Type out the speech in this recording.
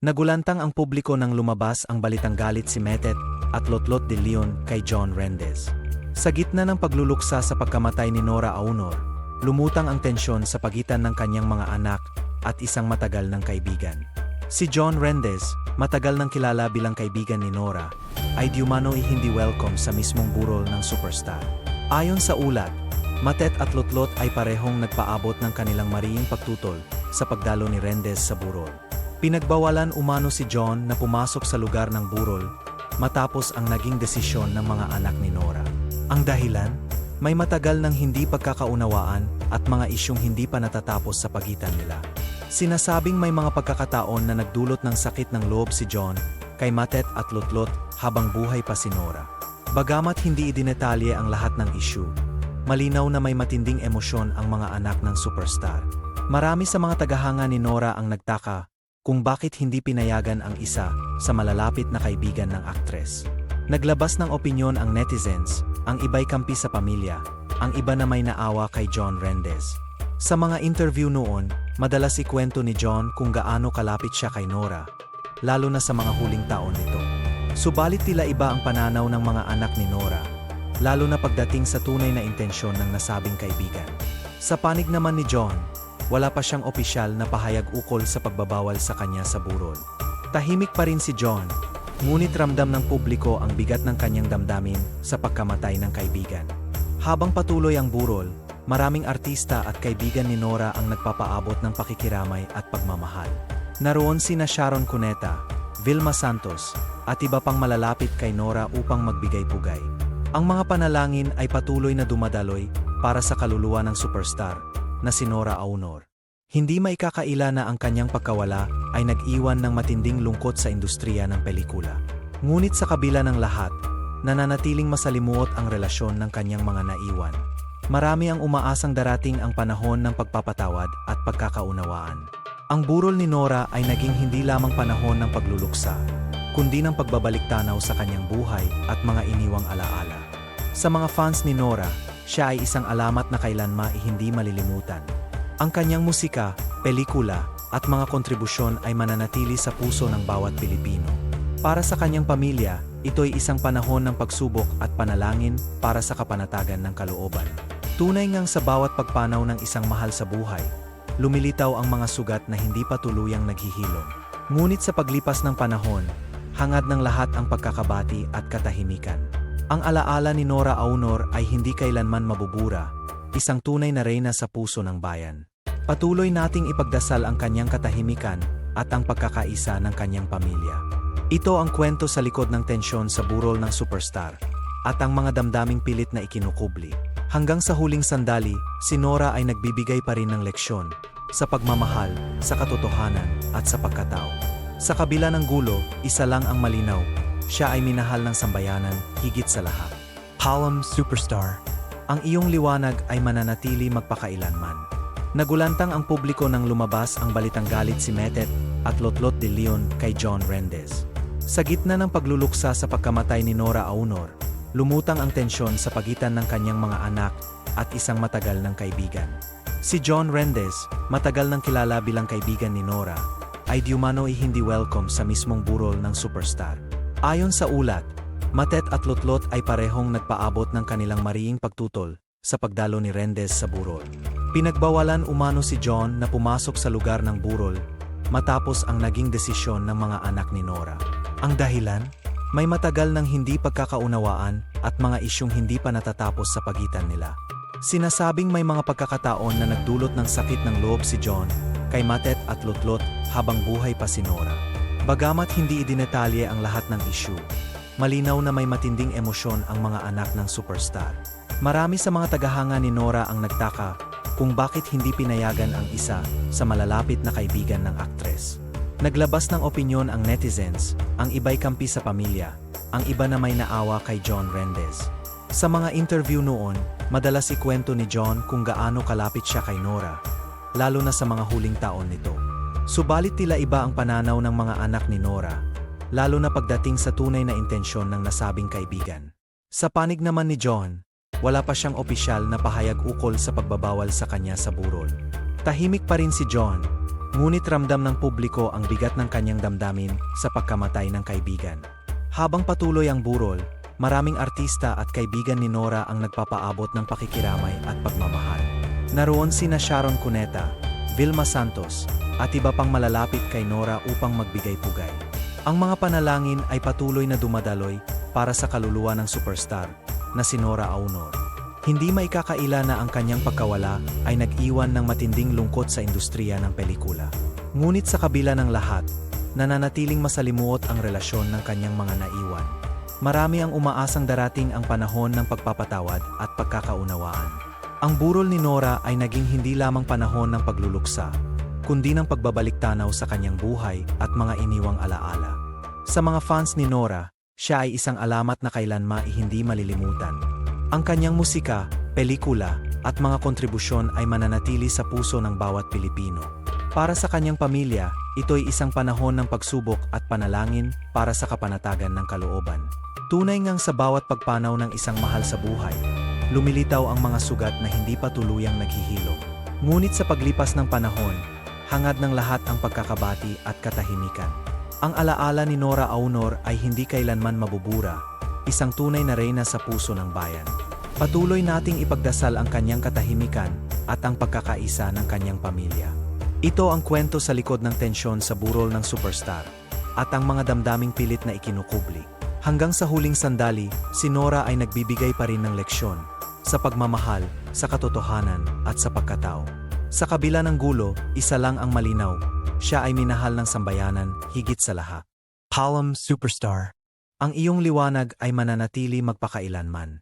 Nagulantang ang publiko nang lumabas ang balitang galit si Metet at Lotlot de Leon kay John Rendez. Sa gitna ng pagluluksa sa pagkamatay ni Nora Aunor, lumutang ang tensyon sa pagitan ng kanyang mga anak at isang matagal ng kaibigan. Si John Rendez, matagal nang kilala bilang kaibigan ni Nora, ay diumano'y hindi welcome sa mismong burol ng superstar. Ayon sa ulat, Matet at Lotlot ay parehong nagpaabot ng kanilang mariing pagtutol sa pagdalo ni Rendez sa burol. Pinagbawalan umano si John na pumasok sa lugar ng burol matapos ang naging desisyon ng mga anak ni Nora. Ang dahilan? May matagal ng hindi pagkakaunawaan at mga isyong hindi pa natatapos sa pagitan nila. Sinasabing may mga pagkakataon na nagdulot ng sakit ng loob si John kay Matet at Lotlot habang buhay pa si Nora. Bagamat hindi idinetalye ang lahat ng issue, malinaw na may matinding emosyon ang mga anak ng superstar. Marami sa mga tagahanga ni Nora ang nagtaka kung bakit hindi pinayagan ang isa sa malalapit na kaibigan ng aktres. Naglabas ng opinyon ang netizens, ang iba'y kampi sa pamilya, ang iba na may naawa kay John Rendez. Sa mga interview noon, madalas ikwento ni John kung gaano kalapit siya kay Nora, lalo na sa mga huling taon nito. Subalit tila iba ang pananaw ng mga anak ni Nora, lalo na pagdating sa tunay na intensyon ng nasabing kaibigan. Sa panig naman ni John, wala pa siyang opisyal na pahayag ukol sa pagbabawal sa kanya sa burol. Tahimik pa rin si John, ngunit ramdam ng publiko ang bigat ng kanyang damdamin sa pagkamatay ng kaibigan. Habang patuloy ang burol, maraming artista at kaibigan ni Nora ang nagpapaabot ng pakikiramay at pagmamahal. Naroon sina Sharon Cuneta, Vilma Santos, at iba pang malalapit kay Nora upang magbigay pugay. Ang mga panalangin ay patuloy na dumadaloy para sa kaluluwa ng superstar na si Nora Aunor. Hindi maikakaila na ang kanyang pagkawala ay nag-iwan ng matinding lungkot sa industriya ng pelikula. Ngunit sa kabila ng lahat, nananatiling masalimuot ang relasyon ng kanyang mga naiwan. Marami ang umaasang darating ang panahon ng pagpapatawad at pagkakaunawaan. Ang burol ni Nora ay naging hindi lamang panahon ng pagluluksa, kundi ng pagbabalik tanaw sa kanyang buhay at mga iniwang alaala. Sa mga fans ni Nora, siya ay isang alamat na kailanma hindi malilimutan. Ang kanyang musika, pelikula, at mga kontribusyon ay mananatili sa puso ng bawat Pilipino. Para sa kanyang pamilya, ito'y isang panahon ng pagsubok at panalangin para sa kapanatagan ng kalooban. Tunay ngang sa bawat pagpanaw ng isang mahal sa buhay, lumilitaw ang mga sugat na hindi pa tuluyang naghihilom. Ngunit sa paglipas ng panahon, hangad ng lahat ang pagkakabati at katahimikan. Ang alaala ni Nora Aunor ay hindi kailanman mabubura, isang tunay na reyna sa puso ng bayan. Patuloy nating ipagdasal ang kanyang katahimikan at ang pagkakaisa ng kanyang pamilya. Ito ang kwento sa likod ng tensyon sa burol ng superstar at ang mga damdaming pilit na ikinukubli. Hanggang sa huling sandali, si Nora ay nagbibigay pa rin ng leksyon sa pagmamahal, sa katotohanan at sa pagkatao. Sa kabila ng gulo, isa lang ang malinaw, siya ay minahal ng sambayanan higit sa lahat. Palm Superstar. Ang iyong liwanag ay mananatili magpakailanman. Nagulantang ang publiko nang lumabas ang balitang galit si Metet at Lotlot de Leon kay John Rendez. Sa gitna ng pagluluksa sa pagkamatay ni Nora Aunor, lumutang ang tensyon sa pagitan ng kanyang mga anak at isang matagal ng kaibigan. Si John Rendez, matagal nang kilala bilang kaibigan ni Nora, ay diumano ay hindi welcome sa mismong burol ng superstar. Ayon sa ulat, Matet at Lotlot ay parehong nagpaabot ng kanilang mariing pagtutol sa pagdalo ni Rendez sa burol. Pinagbawalan umano si John na pumasok sa lugar ng burol matapos ang naging desisyon ng mga anak ni Nora. Ang dahilan? May matagal ng hindi pagkakaunawaan at mga isyong hindi pa natatapos sa pagitan nila. Sinasabing may mga pagkakataon na nagdulot ng sakit ng loob si John kay Matet at Lotlot habang buhay pa si Nora. Bagamat hindi idinetalye ang lahat ng issue, malinaw na may matinding emosyon ang mga anak ng superstar. Marami sa mga tagahanga ni Nora ang nagtaka kung bakit hindi pinayagan ang isa sa malalapit na kaibigan ng aktres. Naglabas ng opinyon ang netizens, ang iba'y kampi sa pamilya, ang iba na may naawa kay John Rendez. Sa mga interview noon, madalas ikwento ni John kung gaano kalapit siya kay Nora, lalo na sa mga huling taon nito. Subalit tila iba ang pananaw ng mga anak ni Nora, lalo na pagdating sa tunay na intensyon ng nasabing kaibigan. Sa panig naman ni John, wala pa siyang opisyal na pahayag ukol sa pagbabawal sa kanya sa burol. Tahimik pa rin si John, Ngunit ramdam ng publiko ang bigat ng kanyang damdamin sa pagkamatay ng kaibigan. Habang patuloy ang burol, maraming artista at kaibigan ni Nora ang nagpapaabot ng pakikiramay at pagmamahal. Naroon sina Sharon Cuneta, Vilma Santos, at iba pang malalapit kay Nora upang magbigay pugay. Ang mga panalangin ay patuloy na dumadaloy para sa kaluluwa ng superstar na si Nora Aunor. Hindi maikakaila na ang kanyang pagkawala ay nag-iwan ng matinding lungkot sa industriya ng pelikula. Ngunit sa kabila ng lahat, nananatiling masalimuot ang relasyon ng kanyang mga naiwan. Marami ang umaasang darating ang panahon ng pagpapatawad at pagkakaunawaan. Ang burol ni Nora ay naging hindi lamang panahon ng pagluluksa, kundi ng pagbabalik tanaw sa kanyang buhay at mga iniwang alaala. Sa mga fans ni Nora, siya ay isang alamat na kailanma hindi malilimutan. Ang kanyang musika, pelikula, at mga kontribusyon ay mananatili sa puso ng bawat Pilipino. Para sa kanyang pamilya, ito'y isang panahon ng pagsubok at panalangin para sa kapanatagan ng kalooban. Tunay ngang sa bawat pagpanaw ng isang mahal sa buhay, lumilitaw ang mga sugat na hindi pa tuluyang naghihilom. Ngunit sa paglipas ng panahon, hangad ng lahat ang pagkakabati at katahimikan. Ang alaala ni Nora Aunor ay hindi kailanman mabubura, isang tunay na reyna sa puso ng bayan. Patuloy nating ipagdasal ang kanyang katahimikan at ang pagkakaisa ng kanyang pamilya. Ito ang kwento sa likod ng tensyon sa burol ng superstar at ang mga damdaming pilit na ikinukubli. Hanggang sa huling sandali, si Nora ay nagbibigay pa rin ng leksyon sa pagmamahal, sa katotohanan at sa pagkatao. Sa kabila ng gulo, isa lang ang malinaw. Siya ay minahal ng sambayanan higit sa lahat. Palm Superstar. Ang iyong liwanag ay mananatili magpakailanman.